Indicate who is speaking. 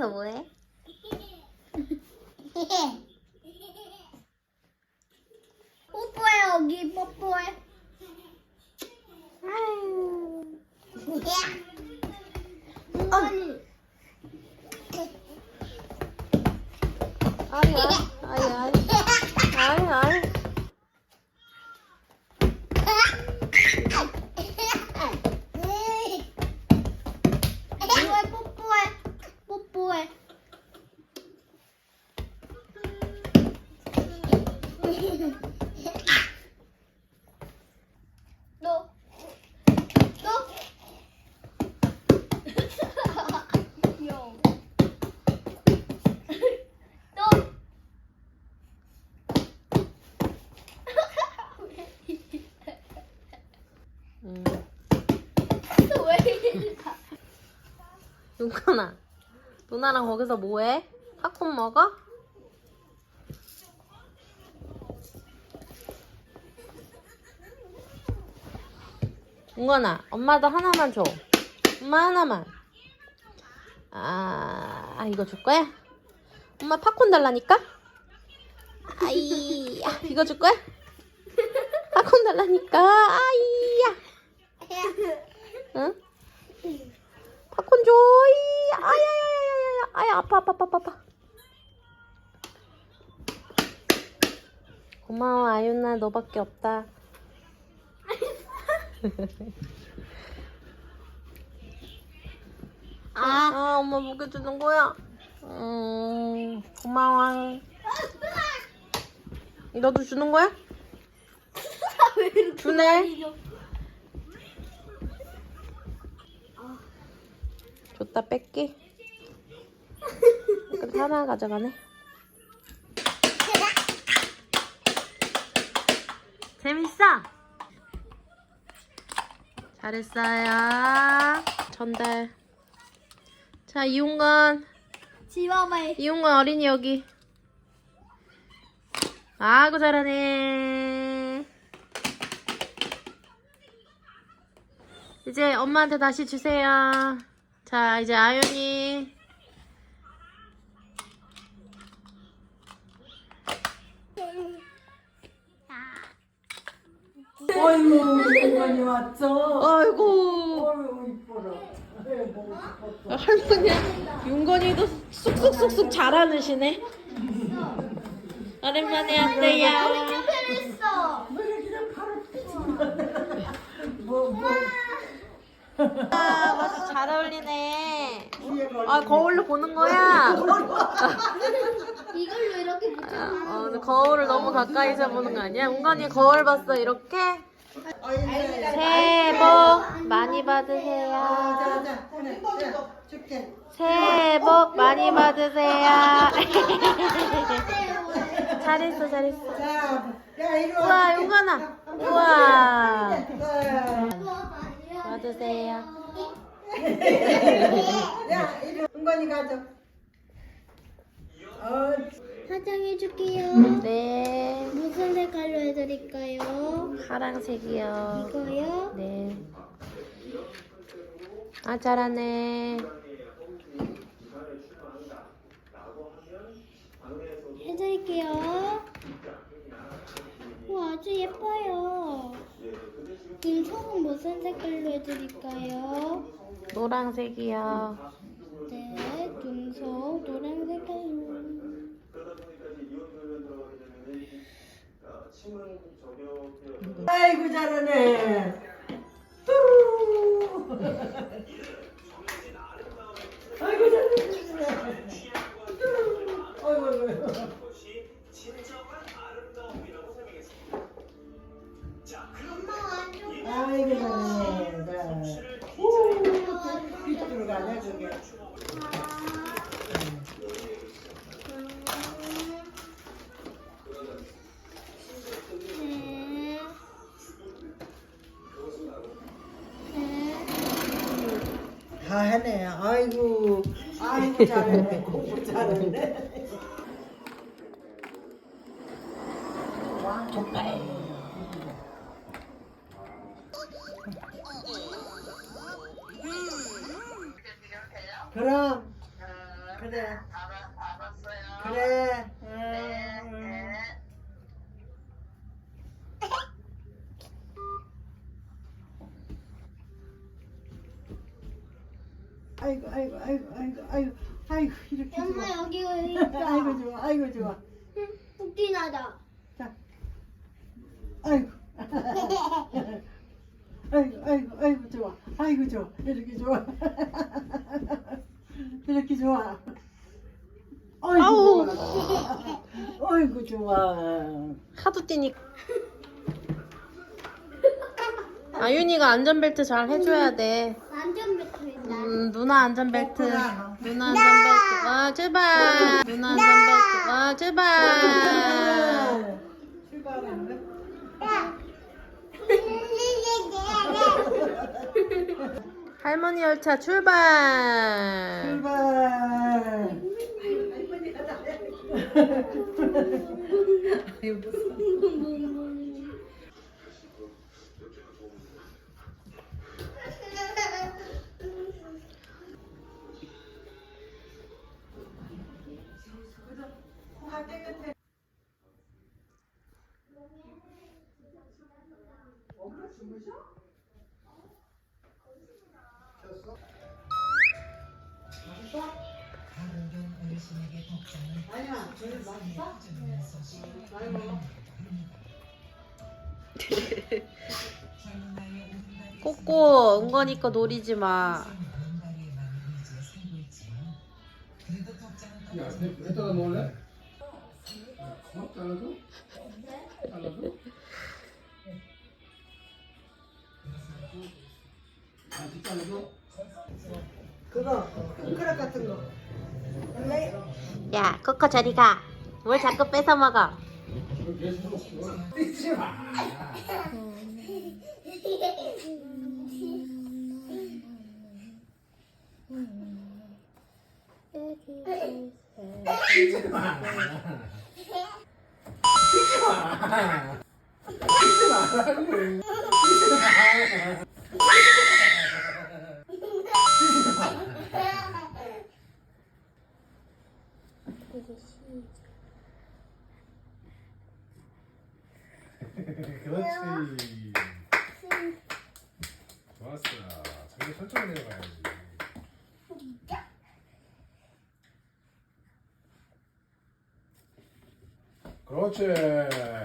Speaker 1: 앉아서 뭐해?
Speaker 2: 뽀뽀해 여기 뽀뽀해.
Speaker 1: 아유.
Speaker 2: 아니.
Speaker 1: 아이, 아이, 아이, 아이, 아이.
Speaker 2: 뽀뽀해 뽀뽀해 뽀뽀해. 너. 너. 귀여워. 너.
Speaker 1: 음.
Speaker 2: 왜 이래?
Speaker 1: 윤건아, 누나랑 거기서 뭐해? 팝콘 먹어? 윤건아, 엄마도 하나만 줘. 엄마 하나만. 아, 아, 이거 줄 거야? 엄마 팝콘 달라니까? 아이, 야, 이거 줄 거야? 팝콘 달라니까? 아이 야. 응? 팝콘 줘. 이, 아야야야야야. 아야 아파 아파 아파 아파. 고마워 아윤아 너밖에 없다. 아, 아 엄마 먹여주는 거야. 음 고마워. 너도 주는 거야? 주네. 줬다 뺄게. 그래 하나 가져가네. 재밌어? 잘했어요. 전달. 자 이용건,
Speaker 2: 지와마의
Speaker 1: 이용건 어린이 여기. 아구 잘하네. 이제 엄마한테 다시 주세요. 자, 이제 아윤이.
Speaker 3: 어이구, 인간이 왔어.
Speaker 1: 아이고,
Speaker 3: 어이구, 이뻐라. 아이고, 이뻤어.
Speaker 1: 할머니, 윤건이도 쑥쑥쑥쑥 잘하시네. 오랜만에 왔어요.
Speaker 2: 했어.
Speaker 3: 너네 그냥 바로 피지. 뭐, 뭐,
Speaker 1: 아, 맞아, 잘 어울리네. 아, 거울로 보는 거야?
Speaker 2: 이걸로 이렇게 붙여.
Speaker 1: 어, 근데 거울을 너무 가까이서 보는 거 아니야? 은건이 거울 봤어, 이렇게? 새해 복 많이 받으세요.
Speaker 3: 자, 자, 그래, 자, 줄게.
Speaker 1: 새해 복 많이 받으세요. 잘했어, 잘했어.
Speaker 3: 자, 야, 이리 와.
Speaker 1: 우와. 용건아. 우와.
Speaker 3: 자,
Speaker 1: 받으세요.
Speaker 3: 야, 이리 와. 은건이 가져. 어,
Speaker 2: 화장해줄게요.
Speaker 1: 네.
Speaker 2: 무슨 색깔로 해드릴까요?
Speaker 1: 파랑색이요.
Speaker 2: 이거요?
Speaker 1: 네. 아, 잘하네.
Speaker 2: 해드릴게요. 오, 아주 예뻐요. 인성은 무슨 색깔로 해드릴까요?
Speaker 1: 노랑색이요.
Speaker 2: 네, 눈썹 노란 색깔로.
Speaker 3: 아이고, 잘하네. 뚜루. 다 하네. 아이고, 아이고, 잘하네. 공부 잘하네. 족발. 그럼, 그래. 그래. 음. 아이고 아이고 아이고 아이고 아이고 아이고 이렇게 좋아.
Speaker 2: 엄마 여기 왜
Speaker 3: 아이고? 좋아 아이고 좋아.
Speaker 2: 웃기나다.
Speaker 3: 자. 아이고. 아이고 아이고 아이고 좋아. 아이고 좋아. 이렇게 좋아. 이렇게 좋아. 아이고
Speaker 1: 아우.
Speaker 3: 좋아. 아이고 좋아.
Speaker 1: 하도 뛰니까. 아윤이가 안전벨트 잘 해줘야 돼. 음, 누나 안전벨트. 누나 안전벨트. 와, 제발. 누나 안전벨트. 와, 제발.
Speaker 3: 출발하는데?
Speaker 1: 할머니 열차 출발.
Speaker 3: 출발. 아니야, 제일 맛있어? 많이 먹어.
Speaker 1: 꼬꼬, 은건이 거 노리지 마.
Speaker 4: 야, 에다가 넣을래? 어? 잘라줘? 잘라줘? 아, 뒷잘라줘?
Speaker 3: 그거, 그릇 같은 거. 원래
Speaker 1: 야, 코코 저리 가. 뭘 자꾸 뺏어 먹어.
Speaker 4: 뜯지 마. 뜯지 마. 그렇지. 좋았어. 저기 천천히 내려가야지. 그렇지.